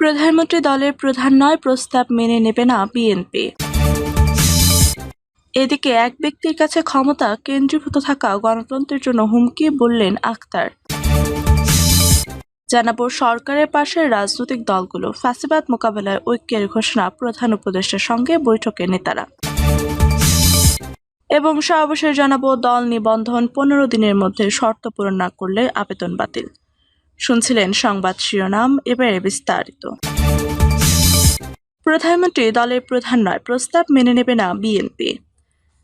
প্রধানমন্ত্রী দলের প্রধান নয় প্রস্তাব মেনে নেবে না বিএনপি। এদিকে এক ব্যক্তির কাছে ক্ষমতা কেন্দ্রীভূত থাকা গণতন্ত্রের জন্য হুমকি বললেন আক্তার জানাব সরকারের পাশে রাজনৈতিক দলগুলো। ফ্যাসিবাদ মোকাবেলায় ঐক্যের ঘোষণা প্রধান উপদেষ্টার সঙ্গে বৈঠকে নেতারা। এবং সর্বশেষ জানাব দল নিবন্ধন পনেরো দিনের মধ্যে শর্ত পূরণ না করলে আবেদন বাতিল। শুনছিলেন সংবাদ শিরোনাম এবারে বিস্তারিত। প্রধানমন্ত্রী দলের প্রধান নয় প্রস্তাব মেনে নেবে না বিএনপি।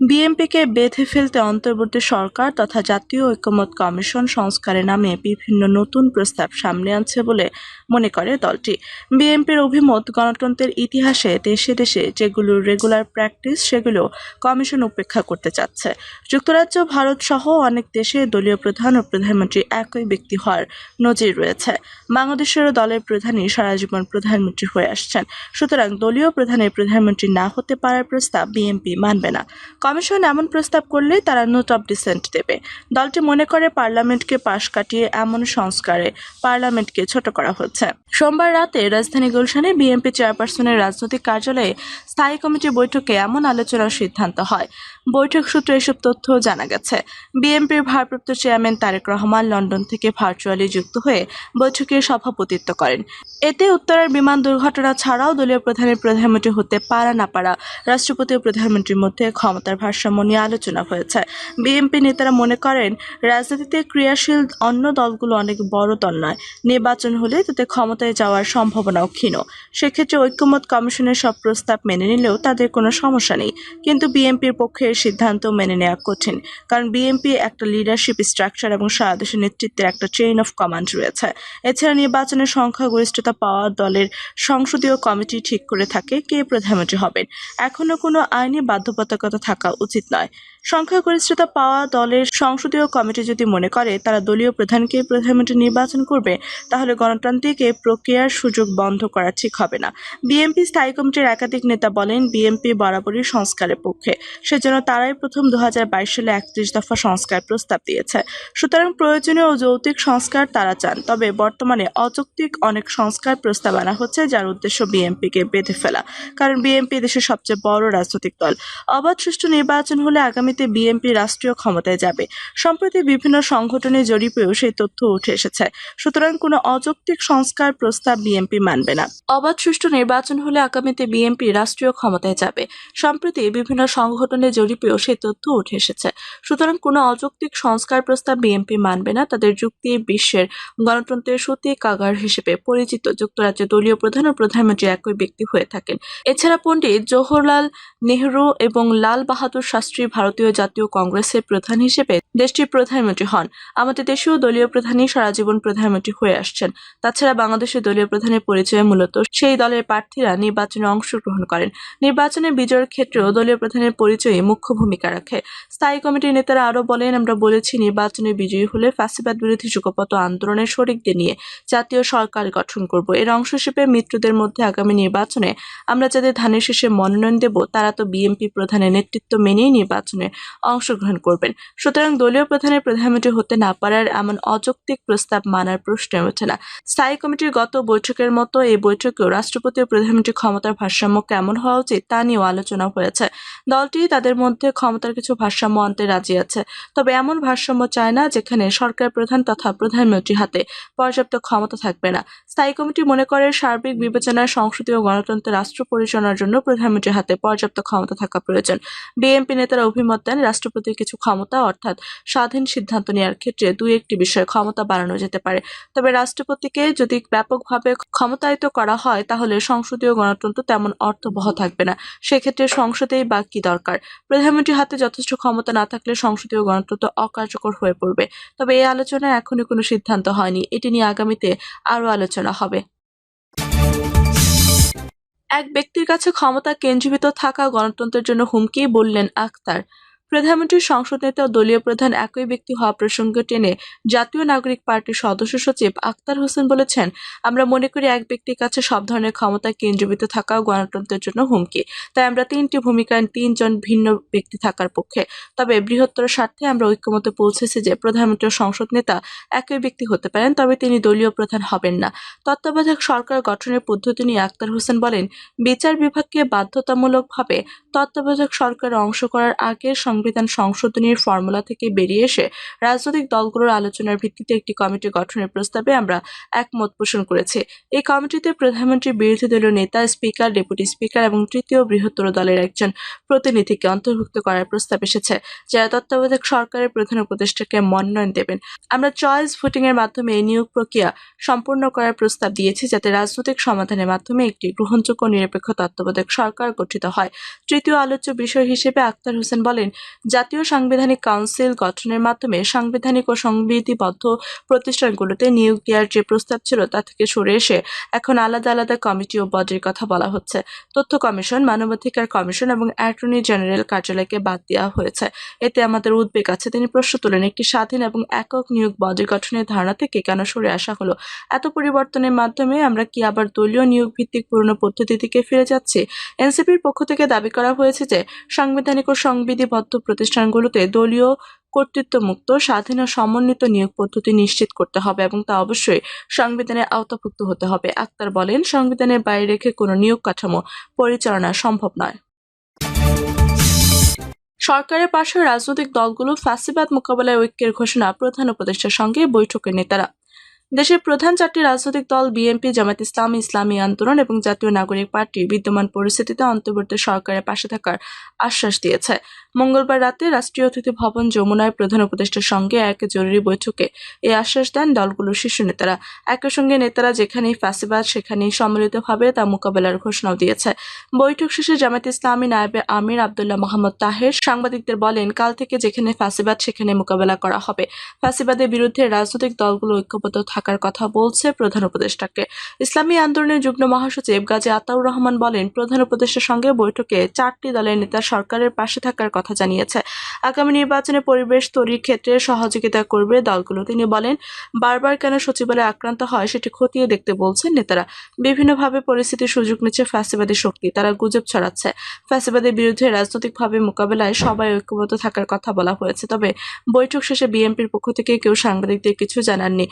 বিএনপিকে বেঁধে ফেলতে অন্তর্বর্তী সরকার তথা জাতীয় ঐক্যমত কমিশন সংস্কারের নামে বিভিন্ন নতুন প্রস্তাব সামনে আনছে বলে মনে করে দলটি। বিএনপির অভিমত গণতন্ত্রের ইতিহাসে দেশে দেশে যেগুলো রেগুলার প্র্যাকটিস সেগুলো কমিশন উপেক্ষা করতে চাচ্ছে। যুক্তরাজ্য, ভারত সহ অনেক দেশে দলীয় প্রধান ও প্রধানমন্ত্রী একই ব্যক্তি হওয়ার নজির রয়েছে। বাংলাদেশেরও দলের প্রধানই সারা জীবন প্রধানমন্ত্রী হয়ে আসছেন। সুতরাং দলীয় প্রধানের প্রধানমন্ত্রী না হতে পারার প্রস্তাব বিএনপি মানবে না। কমিশন এমন প্রস্তাব করলে তারা নোট অব ডিসেন্ট দেবে। দলটি মনে করে পার্লামেন্টকে পাশ কাটিয়ে এমন সংস্কারে পার্লামেন্টকে ছোট করা হচ্ছে। সোমবার রাতে রাজধানী গুলশানে বিএনপি চেয়ারপারসনের রাজনৈতিক কার্যালয়ে স্থায়ী কমিটি বৈঠকে এমন আলোচনার সিদ্ধান্ত হয়। বৈঠক সূত্রে এসব তথ্য জানা গেছে। বিএনপির ভারপ্রাপ্ত চেয়ারম্যান তারেক রহমান লন্ডন থেকে ভার্চুয়ালি যুক্ত হয়ে বৈঠকে সভাপতিত্ব করেন। এতে উত্তরের বিমান দুর্ঘটনা ছাড়াও দলীয় প্রধানের প্রধানমন্ত্রী হতে পারা না পারা, রাষ্ট্রপতি ও প্রধানমন্ত্রীর মধ্যে ক্ষমতার ভারসাম্য নিয়ে আলোচনা হয়েছে। বিএনপি নেতারা মনে করেন, রাজনীতিতে ক্রিয়াশীল অন্য দলগুলো অনেক বড় দল নয়। নির্বাচন হলে তাতে ক্ষমতায় যাওয়ার সম্ভাবনাও ক্ষীণ। সেক্ষেত্রে ঐক্যমত কমিশনের সব প্রস্তাব মেনে নিলেও তাদের কোনো সমস্যা নেই। কিন্তু বিএনপির পক্ষে সিদ্ধান্ত মেনে নেওয়া কঠিন। কারণ বিএনপি একটা লিডারশিপ স্ট্রাকচার এবং সারা দেশের নেতৃত্বের একটা চেইন অফ কমান্ড রয়েছে। এছাড়া নির্বাচনের সংখ্যাগরিষ্ঠতা পাওয়া দলের সংসদীয় কমিটি ঠিক করে থাকে কে প্রধানমন্ত্রী হবেন। এখনও কোনো আইনি বাধ্যবাধকতা থাকা উচিত নয়। সংখ্যাগরিষ্ঠতা পাওয়া দলের সংসদীয় কমিটি যদি মনে করে, তারা দলীয় প্রধানকে প্রধানমন্ত্রী নির্বাচন করবে, তাহলে গণতান্ত্রিক এই প্রক্রিয়ার সুযোগ বন্ধ করা ঠিক হবে না। বিএনপি স্থায়ী কমিটির একাধিক নেতা বলেন, বিএনপি বরাবরই সংস্কারের পক্ষে। সেজন্য তারাই প্রথম দুহাজার বাইশ সালে একত্রিশ দফা সংস্কার প্রস্তাব দিয়েছে। সুতরাং প্রয়োজনীয় যৌক্তিক সংস্কার তারা চান, তবে বর্তমানে অযৌক্তিক অনেক সংস্কার প্রস্তাব আনা হচ্ছে, যার উদ্দেশ্য বিএনপিকে বেঁধে ফেলা। কারণ বিএনপি দেশের সবচেয়ে বড় রাজনৈতিক দল। অবাধ সুষ্ঠু নির্বাচন হলে আগামীতে বিএনপি রাষ্ট্রীয় ক্ষমতায় যাবে। সম্প্রতি বিভিন্ন সংগঠনের জরিপেও সেই তথ্য উঠে এসেছে। সুতরাং কোনো অযৌক্তিক সংস্কার প্রস্তাব বিএনপি মানবে না। অবাধ সুষ্ঠু নির্বাচন হলে আগামীতে বিএনপি রাষ্ট্রীয় ক্ষমতায় যাবে। সম্প্রতি বিভিন্ন সংগঠনের জরিপেও সেই তথ্য উঠে এসেছে। সুতরাং কোনো অযৌক্তিক সংস্কার প্রস্তাব বিএনপি মানবে না, তাদের যুক্তি বিশ্বের গণতন্ত্রের সত্যি কাগার হিসেবে পরিচিত যুক্তরাজ্যে দলীয় প্রধান ও প্রধানমন্ত্রী একই ব্যক্তি হয়ে থাকেন। এছাড়া পণ্ডিত জওহরলাল নেহরু এবং লাল বাহাদুর শাস্ত্রী ভারতীয় জাতীয় কংগ্রেসের প্রধান হিসেবে দেশটির প্রধানমন্ত্রী হন। আমাদের দেশেও দলীয় প্রধানই সারা জীবন প্রধানমন্ত্রী হয়ে আসছেন। তাছাড়া বাংলাদেশের দলীয় প্রধানের পরিচয় মূলত সেই দলের প্রার্থীরা নির্বাচনে অংশগ্রহণ করেন। নির্বাচনে বিজয়ের ক্ষেত্রেও দলীয় প্রধানের পরিচয়ই মুখ্য ভূমিকা রাখে। স্থায়ী কমিটির নেতারা আরও বলেন, আমরা বলেছি, নির্বাচনে বিজয়ী হলে ফ্যাসিবাদ বিরোধী যুগপত আন্দোলনের শরিকদের নিয়ে জাতীয় সরকার গঠন করব। এর অংশ হিসেবে মিত্রদের মধ্যে আগামী নির্বাচনে আমরা যাদের ধানের শেষে মনোনয়ন দেব, তারা তো বিএনপি প্রধানের নেতৃত্ব মেনেই নির্বাচনে অংশগ্রহণ করবেন। সুতরাং দলীয় প্রধানের প্রধানমন্ত্রী হতে না পারার এমন অযৌক্তিক প্রস্তাব মানার প্রশ্ন ওঠে না। স্থায়ী কমিটির গত বৈঠকের মতো এই বৈঠকেও রাষ্ট্রপতি ও প্রধানমন্ত্রী ক্ষমতার ভারসাম্য কেমন হওয়া উচিত তা নিয়েও আলোচনা হয়েছে। দলটি তাদের মধ্যে ক্ষমতার কিছু ভারসাম্য আনতে রাজি আছে। তবে এমন ভারসাম্য চায় না যেখানে সরকার প্রধান তথা প্রধানমন্ত্রী হাতে পর্যাপ্ত ক্ষমতা থাকবে না। স্থায়ী কমিটি মনে করে সার্বিক বিবেচনায় সংসদীয় গণতন্ত্রের রাষ্ট্র পরিচালনার জন্য প্রধানমন্ত্রীর হাতে পর্যাপ্ত ক্ষমতা থাকা প্রয়োজন। বিএনপি নেতারা অভিমত দেন রাষ্ট্রপতির কিছু ক্ষমতা অর্থাৎ স্বাধীন সিদ্ধান্ত নেওয়ার ক্ষেত্রে দুই একটি বিষয়ে ক্ষমতা বাড়ানো যেতে পারে। তবে রাষ্ট্রপতিকে যদি ব্যাপকভাবে ক্ষমতায়িত করা হয়, তাহলে সংসদীয় গণতন্ত্র তেমন অর্থবহ থাকবে না। সেক্ষেত্রে সংসদেই বা কি দরকার? প্রধানমন্ত্রীর হাতে যথেষ্ট ক্ষমতা না থাকলে সংসদীয় গণতন্ত্র অকার্যকর হয়ে পড়বে। তবে এই আলোচনায় এখনই কোনো সিদ্ধান্ত হয়নি। এটি নিয়ে আগামীতে আরও আলোচনা হবে। এক ব্যক্তির কাছে ক্ষমতা কেন্দ্রীভূত থাকা গণতন্ত্রের জন্য হুমকি, বললেন আক্তার প্রধানমন্ত্রী সংসদ নেতা ও দলীয় প্রধান একই ব্যক্তি হওয়া প্রসঙ্গ টেনে জাতীয় নাগরিক পার্টির সদস্য সচিব আক্তার হোসেন বলেছেন, আমরা মনে করি এক ব্যক্তির কাছে সব ধরনের ক্ষমতা কেন্দ্রীভূত থাকা গণতন্ত্রের জন্য হুমকি। তাই আমরা তিনটি ভূমিকায় তিনজন ভিন্ন ব্যক্তি থাকার পক্ষে। তবে বৃহত্তর স্বার্থে আমরা ঐক্যমতে পৌঁছেছি যে প্রধানমন্ত্রী সংসদ নেতা একই ব্যক্তি হতে পারেন, তবে তিনি দলীয় প্রধান হবেন না। তত্ত্বাবধায়ক সরকার গঠনের পদ্ধতি নিয়ে আক্তার হোসেন বলেন, বিচার বিভাগকে বাধ্যতামূলকভাবে তত্ত্বাবধায়ক সরকার অংশ করার আগে সংবিধান সংশোধনীর ফর্মুলা থেকে বেরিয়ে এসে রাজনৈতিক দলগুলোর আলোচনার ভিত্তিতে একটি কমিটি গঠনের প্রস্তাবে আমরা একমত পোষণ করেছি। এই কমিটিতে প্রধানমন্ত্রী, বিরোধী দলীয় নেতা স্পিকার ডেপুটি স্পিকার এবং তৃতীয় বৃহত্তর দলের একজন প্রতিনিধিকে অন্তর্ভুক্ত করার প্রস্তাব এসেছে যারা তত্ত্বাবধায়ক সরকারের প্রধান উপদেষ্টাকে মনোনয়ন দেবেন। আমরা চয়েস ভোটিং এর মাধ্যমে এই নিয়োগ প্রক্রিয়া সম্পূর্ণ করার প্রস্তাব দিয়েছি, যাতে রাজনৈতিক সমাধানের মাধ্যমে একটি গ্রহণযোগ্য নিরপেক্ষ তত্ত্বাবধায়ক সরকার গঠিত হয়। তৃতীয় আলোচ্য বিষয় হিসেবে আক্তার হোসেন বলেন জাতীয় সাংবিধানিক কাউন্সিল গঠনের মাধ্যমে সাংবিধানিক ও সংবিধিবদ্ধ প্রতিষ্ঠানগুলোতে নিয়োগ দেওয়ার যে প্রস্তাব ছিল তা থেকে সরে এসে এখন আলাদা আলাদা কমিটি ও বডির কথা বলা হচ্ছে। তথ্য কমিশন, মানবাধিকার কমিশন এবং অ্যাটর্নি জেনারেল কার্যালয়কে বাদ দেওয়া হয়েছে। এতে আমাদের উদ্বেগ আছে। তিনি প্রশ্ন তোলেন, একটি স্বাধীন এবং একক নিয়োগ বডি গঠনের ধারণা থেকে কেন সরে আসা হলো? এত পরিবর্তনের মাধ্যমে আমরা কি আবার দলীয় নিয়োগ ভিত্তিক পুরনো পদ্ধতি থেকে ফিরে যাচ্ছি? এনসিপির পক্ষ থেকে দাবি করা হয়েছে যে সাংবিধানিক ও সংবিধিবদ্ধ প্রতিষ্ঠানগুলোতে দলীয় কর্তৃত্বমুক্ত, স্বাধীন ও সমন্বিত নিয়োগ পদ্ধতি নিশ্চিত করতে হবে এবং তা অবশ্যই সংবিধানের আওতাভুক্ত হতে হবে। আক্তার বলেন, সংবিধানের বাইরে রেখে কোনো নিয়োগ কাঠামো পরিচালনা সম্ভব নয়। সরকারের পাশে রাজনৈতিক দলগুলো ফাঁসিবাদ মোকাবেলায় ঐক্যের ঘোষণা প্রধান উপদেষ্টার সঙ্গে বৈঠকের নেতারা। দেশের প্রধান চারটি রাজনৈতিক দল, বিএনপি জামাত ইসলামী ইসলামী আন্দোলন এবং জাতীয় নাগরিক পার্টি বিদ্যমান পরিস্থিতিতে অন্তর্বর্তী সরকারের পাশে থাকার আশ্বাস দিয়েছে। মঙ্গলবার রাতে রাষ্ট্রীয় অতিথি ভবন যমুনায় প্রধান উপদেষ্টার সঙ্গে এক জরুরি বৈঠকে এই আশ্বাস দেন দলগুলোর শীর্ষ নেতারা। একই সঙ্গে নেতারা যেখানেই ফ্যাসিবাদ, সেখানেই সম্মিলিতভাবে তা মোকাবেলার ঘোষণাও দিয়েছে। বৈঠক শেষে জামাত ইসলামী নায়েবে আমির আবদুল্লাহ মোহাম্মদ তাহের সাংবাদিকদের বলেন, কাল থেকে যেখানে ফ্যাসিবাদ, সেখানে মোকাবেলা করা হবে। ফ্যাসিবাদের বিরুদ্ধে রাজনৈতিক দলগুলো ঐক্যবদ্ধ থাকার কথা বলছে প্রধান উপদেষ্টাকে। ইসলামী আন্দোলনের যুগ্ম মহাসচিব গাজী আতাউর রহমান বলেন, প্রধান উপদেষ্টার সঙ্গে বৈঠকে চারটি দলের নেতা সরকারের পাশে থাকার কথা জানিয়েছে। আগামী নির্বাচনে পরিবেশ তৈরির ক্ষেত্রে সহযোগিতা করবে দলগুলো। তিনি বলেন, বারবার কেন সচিবালয় আক্রান্ত হয় সেটি খতিয়ে দেখতে বলছেন নেতারা। বিভিন্নভাবে পরিস্থিতির সুযোগ নিচ্ছে ফ্যাসিবাদী শক্তি, তারা গুজব ছড়াচ্ছে। ফ্যাসিবাদের বিরুদ্ধে রাজনৈতিকভাবে মোকাবেলায় সবাই ঐক্যবদ্ধ থাকার কথা বলা হয়েছে। তবে বৈঠক শেষে বিএনপির পক্ষ থেকে কেউ সাংবাদিকদের কিছু জানাননি।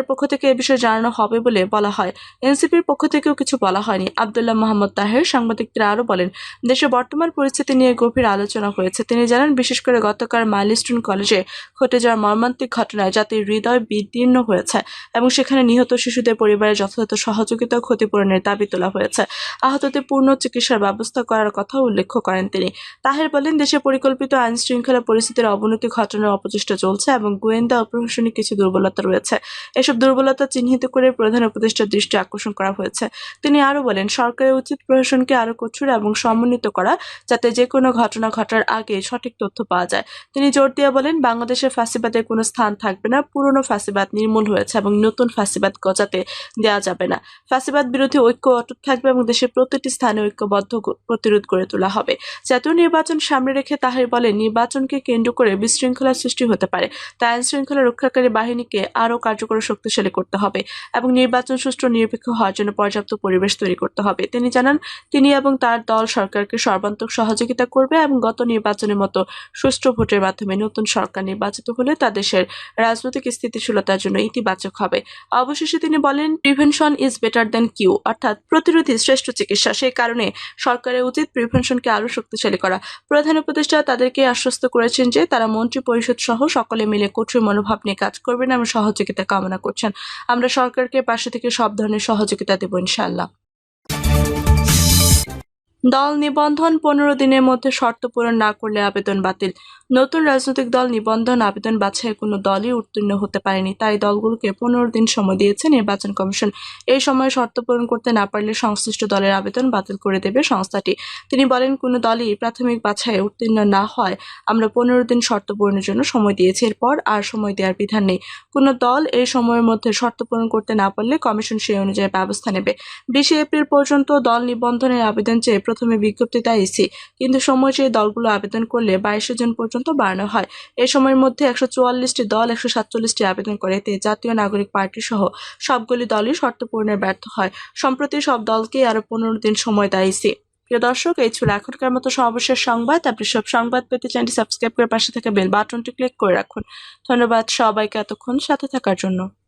সরকারের পক্ষ থেকে এ বিষয়ে জানানো হবে বলে বলা হয়। এনসিপির পক্ষ থেকেও কিছু বলা হয়নি। আবদুল্লাহ মোহাম্মদ তাহের সাংবাদিকরা আরও বলেন দেশের বর্তমান পরিস্থিতি নিয়ে গভীর আলোচনা হয়েছে। তিনি জানান, বিশেষ করে গতকাল মাইলস্টোন কলেজে ঘটে যাওয়া মর্মান্তিক ঘটনায় জাতির হৃদয় বিদীর্ণ হয়েছে এবং সেখানে নিহত শিশুদের পরিবারের যথাযথ সহযোগিতা ক্ষতিপূরণের দাবি তোলা হয়েছে। আহতদের পূর্ণ চিকিৎসার ব্যবস্থা করার কথা উল্লেখ করেন তিনি। তাহের বলেন, দেশে পরিকল্পিত আইন শৃঙ্খলা পরিস্থিতির অবনতি ঘটানোর অপচেষ্টা চলছে এবং গোয়েন্দা প্রশাসনিক কিছু দুর্বলতা রয়েছে। এসব দুর্বলতা চিহ্নিত করে প্রধান উপদেষ্টার দৃষ্টি আকর্ষণ করা হয়েছে। তিনি আরও বলেন, সরকারের উচিত প্রশাসনকে আরও কঠোর এবং সমন্বিত করা যাতে যে কোনো ঘটনা ঘটার আগে সঠিক তথ্য পাওয়া যায়। তিনি জোর দিয়ে বলেন বাংলাদেশে ফ্যাসিবাদের কোনো স্থান থাকবে না, পুরনো ফ্যাসিবাদ নির্মূল হয়েছে এবং নতুন ফাঁসিবাদ গজাতে দেওয়া যাবে না। ফাঁসিবাদ বিরোধী ঐক্য অটুট থাকবে এবং দেশের প্রতিটি স্থানে ঐক্যবদ্ধ প্রতিরোধ গড়ে তোলা হবে। জাতীয় নির্বাচন সামনে রেখে তাহের বলেন, নির্বাচনকে কেন্দ্র করে বিশৃঙ্খলার সৃষ্টি হতে পারে। তাই আইন শৃঙ্খলা রক্ষাকারী বাহিনীকে আরও কার্যকর ও শক্তিশালী করতে হবে এবং নির্বাচন সুষ্ঠু নিরপেক্ষ হওয়ার জন্য পর্যাপ্ত পরিবেশ তৈরি করতে হবে। তিনি জানান, তিনি এবং তার দল সরকারকে সর্বান্তক সহযোগিতা করবে এবং গত নির্বাচনের মতো সুষ্ঠু ভোটের মাধ্যমে নতুন সরকার নির্বাচিত হলে তা দেশের রাজনৈতিক স্থিতিশীলতার জন্য ইতিবাচক হবে। অবশেষে তিনি বলেন prevention is better than cure অর্থাৎ প্রতিরোধী শ্রেষ্ঠ চিকিৎসা। সেই কারণে সরকারের উচিত প্রিভেনশনকে আরও শক্তিশালী করা। প্রধান উপদেষ্টা তাদেরকে আশ্বস্ত করেছেন যে তারা মন্ত্রী পরিষদ সহ সকলে মিলে কঠোর মনোভাব নিয়ে কাজ করবেন এবং সহযোগিতা কামনা করছেন। আমরা সরকারকে পাশে থেকে সব ধরনের সহযোগিতা দেব ইনশাল্লাহ দল নিবন্ধন পনেরো দিনের মধ্যে শর্ত পূরণ না করলে আবেদন বাতিল। নতুন রাজনৈতিক দল নিবন্ধন আবেদন বাছাইয়ে কোনো দলই উত্তীর্ণ হতে পারেনি। তাই দলগুলোকে পনেরো দিন সময় দিয়েছে নির্বাচন কমিশন। এই সময় শর্ত পূরণ করতে না পারলে সংশ্লিষ্ট দলের আবেদন বাতিল করে দেবে সংস্থাটি। তিনি বলেন, কোনো দলই প্রাথমিক বাছাইয়ে উত্তীর্ণ না হয়। আমরা পনেরো দিন শর্ত পূরণের জন্য সময় দিয়েছি। এরপর আর সময় দেওয়ার বিধান নেই। কোনো দল এই সময়ের মধ্যে শর্ত পূরণ করতে না পারলে কমিশন সেই অনুযায়ী ব্যবস্থা নেবে। বিশে এপ্রিল পর্যন্ত দল নিবন্ধনের আবেদন চেয়ে প্রথমে বিজ্ঞপ্তি দেয় ইসি। কিন্তু সময় চেয়ে দলগুলো আবেদন করলে বাইশে জুন পর্যন্ত বাড়ানো হয়। এ সময়ের মধ্যে একশো চুয়াল্লিশটি দল, একশো সাতচল্লিশটি আবেদন করে এতে জাতীয় নাগরিক পার্টি সহ সবগুলি দলই শর্ত পূরণে ব্যর্থ হয়। সম্প্রতি সব দলকে আরও পনেরো দিন সময় দেয় ইসি। প্রিয় দর্শক, এই ছিল এখনকার মতো সর্বশেষ সংবাদ। আপনি সব সংবাদ পেতে চ্যানেলটি সাবস্ক্রাইব করে পাশে থাকা বেল বাটনটি ক্লিক করে রাখুন। ধন্যবাদ সবাইকে এতক্ষণ সাথে থাকার জন্য।